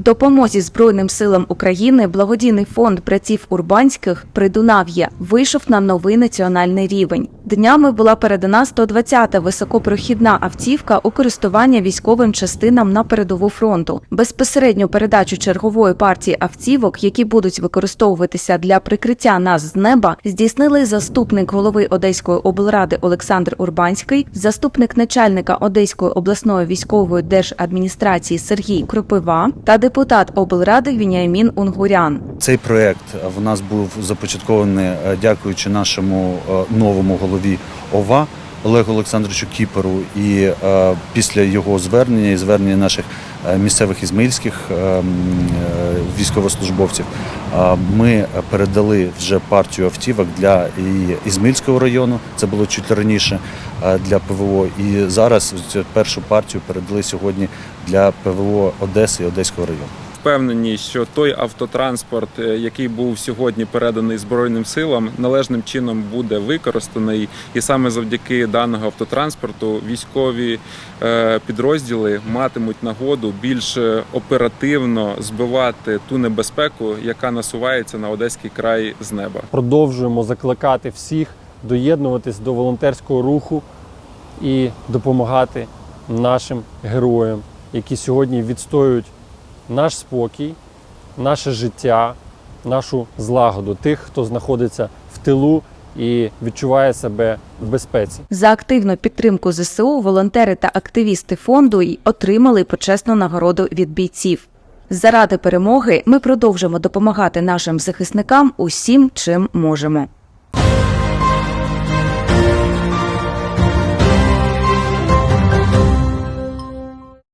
допомозі Збройним силам України благодійний фонд братів Урбанських Придунав'я вийшов на новий національний рівень. Днями була передана 120-та високопрохідна автівка у користування військовим частинам на передову фронту. Безпосередню передачу чергової партії автівок, які будуть використовуватися для прикриття нас з неба, здійснили заступник голови Одеської облради Олександр Урбанський, заступник начальника Одеської обласної військової держадміністрації Сергій Кропива та депутат облради Віняємін Унгурян. Цей проект в нас був започаткований е, дякуючи нашому е, новому голові ОВА Олегу Олександровичу Кіперу. І е, після його звернення і звернення наших е, місцевих ізмаїльських е, е, військовослужбовців ми передали вже партію автівок для і Ізмаїльського району. Це було чуть раніше для ПВО. І зараз цю першу партію передали сьогодні для ПВО Одеси і Одеського району. Впевнені, що той автотранспорт, е, який був сьогодні переданий Збройним силам, належним чином буде використаний, і саме завдяки даного автотранспорту військові е, підрозділи матимуть нагоду більш е, оперативно збивати ту небезпеку, яка насувається на одеський край з неба. продовжуємо закликати всіх доєднуватись до волонтерського руху і допомагати нашим героям, які сьогодні відстоюють наш спокій, наше життя, нашу злагоду, тих, хто знаходиться в тилу і відчуває себе в безпеці. За активну підтримку ЗСУ волонтери та активісти фонду й отримали почесну нагороду від бійців. Заради перемоги ми продовжимо допомагати нашим захисникам усім, чим можемо.